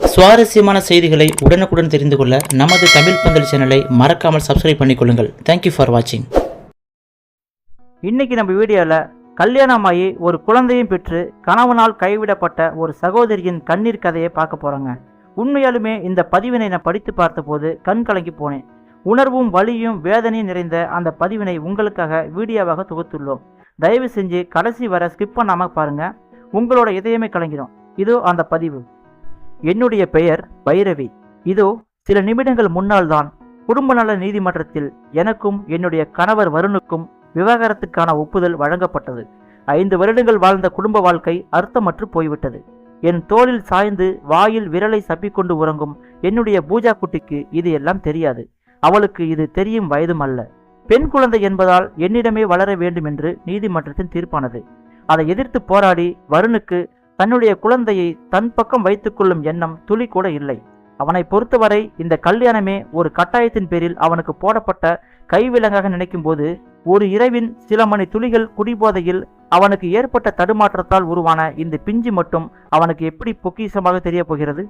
சுவாரஸ்யமான செய்திகளை உடனுக்குடன் தெரிந்து கொள்ள நமது தமிழ் பந்தல் சேனலை மறக்காமல் சப்ஸ்கிரைப் பண்ணிக்கொள்ளுங்கள். தேங்க்யூ ஃபார் வாட்சிங் இன்னைக்கு நம்ம வீடியோவில் கல்யாணமாகி ஒரு குழந்தையும் பெற்று கணவனால் கைவிடப்பட்ட ஒரு சகோதரியின் கண்ணீர் கதையை பார்க்க போகிறோங்க உண்மையாலுமே இந்த பதிவினை நான் படித்து பார்த்தபோது கண் கலங்கி போனேன். உணர்வும் வலியும் வேதனையும் நிறைந்த அந்த பதிவினை உங்களுக்காக வீடியோவாக தொகுத்துள்ளோம். தயவு செஞ்சு கடைசி வர ஸ்கிப் பண்ணாமல் பாருங்கள் உங்களோட இதயமே கலங்கிடும் இதோ அந்த பதிவு. என்னுடைய பெயர் பைரவி. இதோ சில நிமிடங்கள் முன்னால் தான் குடும்ப நல நீதிமன்றத்தில் எனக்கும் என்னுடைய கணவர் வருணுக்கும் விவாகரத்துக்கான ஒப்புதல் வழங்கப்பட்டது. ஐந்து வருடங்கள் வாழ்ந்த குடும்ப வாழ்க்கை அர்த்தமற்று போய்விட்டது. என் தோளில் சாய்ந்து வாயில் விரலை சப்பிக்கொண்டு உறங்கும் என்னுடைய பூஜா குட்டிக்கு இது எல்லாம் தெரியாது. அவளுக்கு இது தெரியும் வயதும் அல்ல. பெண் குழந்தை என்பதால் என்னிடமே வளர வேண்டும் என்று நீதிமன்றத்தின் தீர்ப்பானது. அதை எதிர்த்து போராடி வருணுக்கு தன்னுடைய குழந்தையை தன் பக்கம் வைத்துக்கொள்ளும் எண்ணம் துளி கூட இல்லை. அவனை பொறுத்தவரை இந்த கல்யாணமே ஒரு கட்டாயத்தின் பேரில் அவனுக்கு போடப்பட்ட கைவிலங்காக நினைக்கும் போது ஒரு இரவின் சில மணி துளிகள் குடிபோதையில் அவனுக்கு ஏற்பட்ட தடுமாற்றத்தால் உருவான இந்த பிஞ்சு மட்டும் அவனுக்கு எப்படி பொக்கிஷமாக தெரிய போகிறது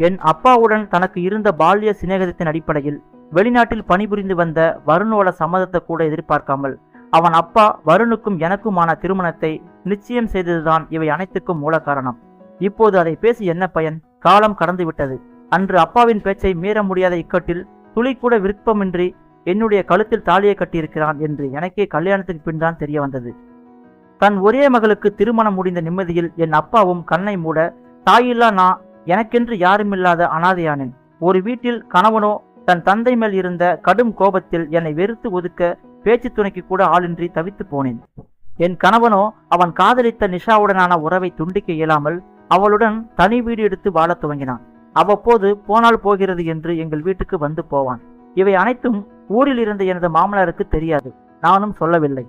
என் அப்பாவுடன் தனக்கு இருந்த பால்ய சிநேகத்தின் அடிப்படையில் வெளிநாட்டில் பணிபுரிந்து வந்த வருணோட சம்மதத்தை கூட எதிர்பார்க்காமல் அவன் அப்பா வருணுக்கும் எனக்குமான திருமணத்தை நிச்சயம் செய்ததுதான் இவை அனைத்துக்கும் மூல காரணம். இப்போது அதை பேசி என்ன பயன்? காலம் கடந்து விட்டது அன்று அப்பாவின் பேச்சை மீற முடியாத இக்கட்டில் துளி கூட விருப்பமின்றி என்னுடைய கழுத்தில் தாலியை கட்டியிருக்கிறான் என்று எனக்கே கல்யாணத்துக்கு பின் தான் தெரிய வந்தது. தன் ஒரே மகளுக்கு திருமணம் முடிந்த நிம்மதியில் என் அப்பாவும் கண்ணை மூட தாயில்லா நான் எனக்கென்று யாருமில்லாத அனாதையானேன். ஒரு வீட்டில் கணவனோ தன் தந்தை மேல் இருந்த கடும் கோபத்தில் என்னை வெறுத்து ஒதுக்க பேச்சு துணைக்கு கூட ஆளின்றி தவித்து போனேன். என் கணவனோ அவன் காதலித்த நிஷாவுடனான உறவை துண்டிக்க இயலாமல் அவளுடன் தனி வீடு எடுத்து வாழத் துவங்கினான். அவ்வப்போது போனால் போகிறது என்று எங்கள் வீட்டுக்கு வந்து போவான். இவை அனைத்தும் ஊரில் இருந்த எனது மாமனாருக்கு தெரியாது. நானும் சொல்லவில்லை.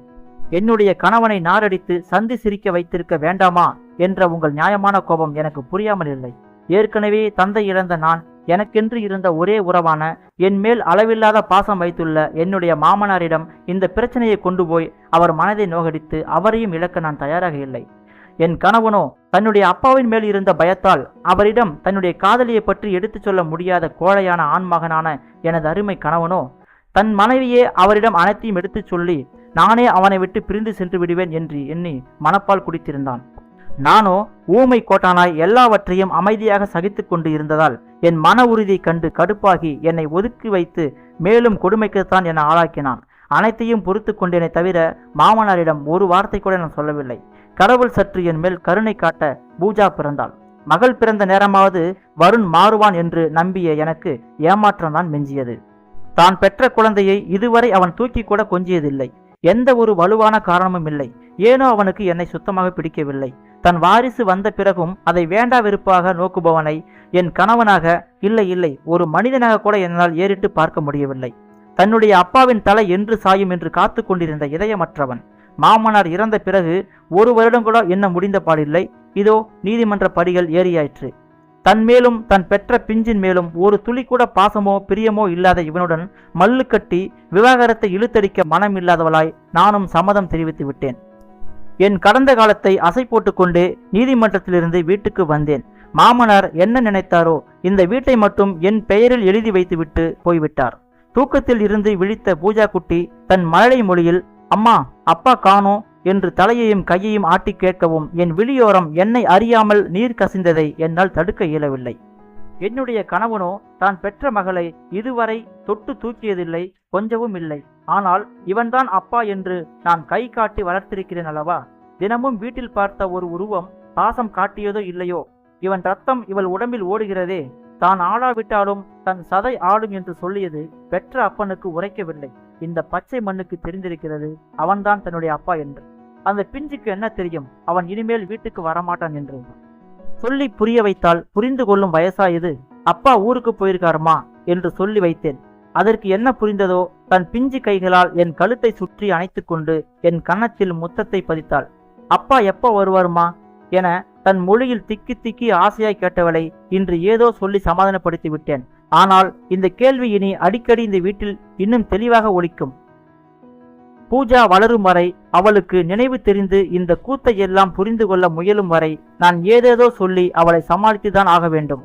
என்னுடைய கணவனை நாரடித்து சந்தி சிரிக்க வைத்திருக்க வேண்டாமா என்ற உங்கள் நியாயமான கோபம் எனக்கு புரியாமல் இல்லை. ஏற்கனவே தந்தை இழந்த நான் எனக்கென்று இருந்த ஒரே உறவான என் மேல் அளவில்லாத பாசம் வைத்துள்ள என்னுடைய மாமனாரிடம் இந்த பிரச்சனையை கொண்டு போய் அவர் மனதை நோகடித்து அவரையும் இழக்க நான் தயாராக இல்லை. என் கணவனோ தன்னுடைய அப்பாவின் மேல் இருந்த பயத்தால் அவரிடம் தன்னுடைய காதலியை பற்றி எடுத்துச் சொல்ல முடியாத கோழையான ஆண்மகனான எனது அருமை கணவனோ தன் மனைவியே அவரிடம் அனைத்தையும் எடுத்துச் சொல்லி நானே அவனை விட்டு பிரிந்து சென்று விடுவேன் என்று எண்ணி மனப்பால் குடித்திருந்தான். நானோ ஊமை கோட்டானாய் எல்லாவற்றையும் அமைதியாக சகித்து கொண்டு இருந்ததால் என் மன உறுதியை கண்டு கடுப்பாகி என்னை ஒதுக்கி வைத்து மேலும் கொடுமைக்குத்தான் என ஆளாக்கினான். அனைத்தையும் பொறுத்து கொண்டேனே தவிர மாமனாரிடம் ஒரு வார்த்தை கூட நான் சொல்லவில்லை. கடவுள் சற்று என் மேல் கருணை காட்ட பூஜா பிறந்தாள். மகள் பிறந்த நேரமாவது வருண் மாறுவான் என்று நம்பிய எனக்கு ஏமாற்றம் தான் மிஞ்சியது. தான் பெற்ற குழந்தையை இதுவரை அவன் தூக்கி கூட கொஞ்சியதில்லை. எந்த ஒரு வலுவான காரணமும் இல்லை. ஏனோ அவனுக்கு என்னை சுத்தமாக பிடிக்கவில்லை. தன் வாரிசு வந்த பிறகும் அதை வேண்டா வெறுப்பாக நோக்குபவனை என் கணவனாக இல்லை இல்லை ஒரு மனிதனாக கூட என்னால் ஏறிட்டு பார்க்க முடியவில்லை. தன்னுடைய அப்பாவின் தலை என்று சாயும் என்று காத்து கொண்டிருந்த இதயமற்றவன். மாமனார் இறந்த பிறகு ஒரு வருடம் கூட என்ன முடிந்த பாடில்லை. இதோ நீதிமன்ற படிகள் ஏறியாயிற்று. தன் மேலும் தன் பெற்ற பிஞ்சின் மேலும் ஒரு துளி கூட பாசமோ பிரியமோ இல்லாத இவனுடன் மல்லு கட்டி விவாகரத்தை இழுத்தடிக்க மனம் இல்லாதவளாய் நானும் சம்மதம் தெரிவித்து விட்டேன் என் கடந்த காலத்தை அசை போட்டுக்கொண்டு நீதிமன்றத்திலிருந்து வீட்டுக்கு வந்தேன். மாமனார் என்ன நினைத்தாரோ இந்த வீட்டை மட்டும் என் பெயரில் எழுதி வைத்துவிட்டு போய்விட்டார். தூக்கத்தில் இருந்து விழித்த பூஜா குட்டி தன் மழலை மொழியில் அம்மா அப்பா காணோ என்று தலையையும் கையையும் ஆட்டி கேட்கவும் என் விழியோரம் என்னை அறியாமல் நீர் கசிந்ததை என்னால் தடுக்க இயலவில்லை. என்னுடைய கணவனோ தான் பெற்ற மகளை இதுவரை தொட்டு தூக்கியதில்லை கொஞ்சவும் இல்லை. ஆனால் இவன்தான் அப்பா என்று நான் கை காட்டி வளர்த்திருக்கிறேன் அல்லவா? தினமும் வீட்டில் பார்த்த ஒரு உருவம் பாசம் காட்டியதோ இல்லையோ? இவன் ரத்தம் இவள் உடம்பில் ஓடுகிறதே. தான் ஆடாவிட்டாலும் தன் சதை ஆடும் என்று சொல்லியது பெற்ற அப்பனுக்கு உரைக்கவில்லை. இந்த பச்சை மண்ணுக்கு தெரிந்திருக்கிறது அவன்தான் தன்னுடைய அப்பா என்று. அந்த பிஞ்சுக்கு என்ன தெரியும்? அவன் இனிமேல் வீட்டுக்கு வரமாட்டான் என்று. சொல்லி புரிய வைத்தால் புரிந்து கொள்ளும் வயசா அப்பா ஊருக்கு போயிருக்காருமா? என்று சொல்லி வைத்தேன். அதற்கு என்ன புரிந்ததோ? தன் பிஞ்சு கைகளால் என் கழுத்தை சுற்றி அணைத்து கொண்டு என் கன்னத்தில் முத்தத்தை பதித்தாள். அப்பா எப்போ வருவாருமா? என தன் மொழியில் திக்கி திக்கி ஆசையாய் கேட்டவளை இன்று ஏதோ சொல்லி சமாதானப்படுத்தி விட்டேன். ஆனால் இந்த கேள்வி இனி அடிக்கடி இந்த வீட்டில் இன்னும் தெளிவாக ஒலிக்கும். பூஜா வளரும் வரை அவளுக்கு நினைவு தெரிந்து இந்த கூத்தை எல்லாம் புரிந்து கொள்ள முயலும் வரை நான் ஏதேதோ சொல்லி அவளை சமாளித்துதான் ஆக வேண்டும்.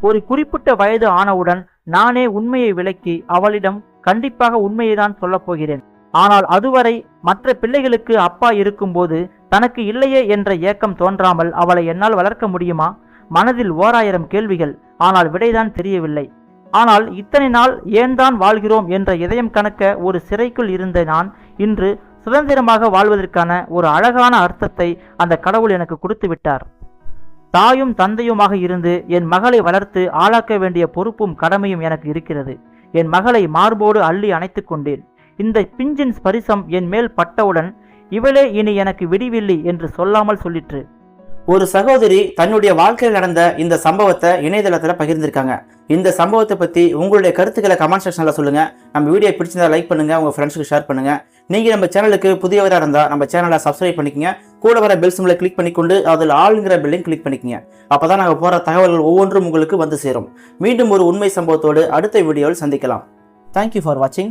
ஒரு குறிப்பிட்ட வயது ஆனவுடன் நானே உண்மையை விளக்கி அவளிடம் கண்டிப்பாக உண்மையை தான் சொல்லப் போகிறேன். ஆனால் அதுவரை மற்ற பிள்ளைகளுக்கு அப்பா இருக்கும்போது தனக்கு இல்லையே என்ற ஏக்கம் தோன்றாமல் அவளை என்னால் வளர்க்க முடியுமா? மனதில் ஓராயிரம் கேள்விகள் ஆனால் விடைதான் தெரியவில்லை. ஆனால் இத்தனை நாள் ஏன் தான் வாழ்கிறோம் என்ற இதயம் கணக்க ஒரு சிறைக்குள் இருந்த நான் இன்று சுதந்திரமாக வாழ்வதற்கான ஒரு அழகான அர்த்தத்தை அந்த கடவுள் எனக்கு கொடுத்து விட்டார். தாயும் தந்தையுமாக இருந்து என் மகளை வளர்த்து ஆளாக்க வேண்டிய பொறுப்பும் கடமையும் எனக்கு இருக்கிறது. என் மகளை மார்போடு அள்ளி அணைத்துக் கொண்டேன். இந்த பிஞ்சின் ஸ்பரிசம் என் மேல் பட்டவுடன் இவளே இனி எனக்கு விடிவில்லை என்று சொல்லாமல் சொல்லிற்று. ஒரு சகோதரி தன்னுடைய வாழ்க்கையில் நடந்த இந்த சம்பவத்தை இணையதளத்தில் பகிர்ந்திருக்காங்க. இந்த சம்பவத்தை பற்றி உங்களுடைய கருத்துக்களை கமெண்ட் செக்ஷனில் சொல்லுங்கள் நம்ம வீடியோ பிடிச்சிருந்தா லைக் பண்ணுங்கள் உங்கள் ஃப்ரெண்ட்ஸுக்கு ஷேர் பண்ணுங்கள் நீங்கள் நம்ம சேனலுக்கு புதியவராக இருந்தால் நம்ம சேனலை சப்ஸ்கிரைப் பண்ணிக்கங்க. கூட வர பெல் சிம்மில் கிளிக் பண்ணிக்கொண்டு அதில் ஆளுங்கிற பெல்லையும் கிளிக் பண்ணிக்கங்க. அப்பதான் நாங்கள் போகிற தகவல்கள் ஒவ்வொன்றும் உங்களுக்கு வந்து சேரும். மீண்டும் ஒரு உண்மை சம்பவத்தோடு அடுத்த வீடியோவில் சந்திக்கலாம். தேங்க்யூ ஃபார் வாட்சிங்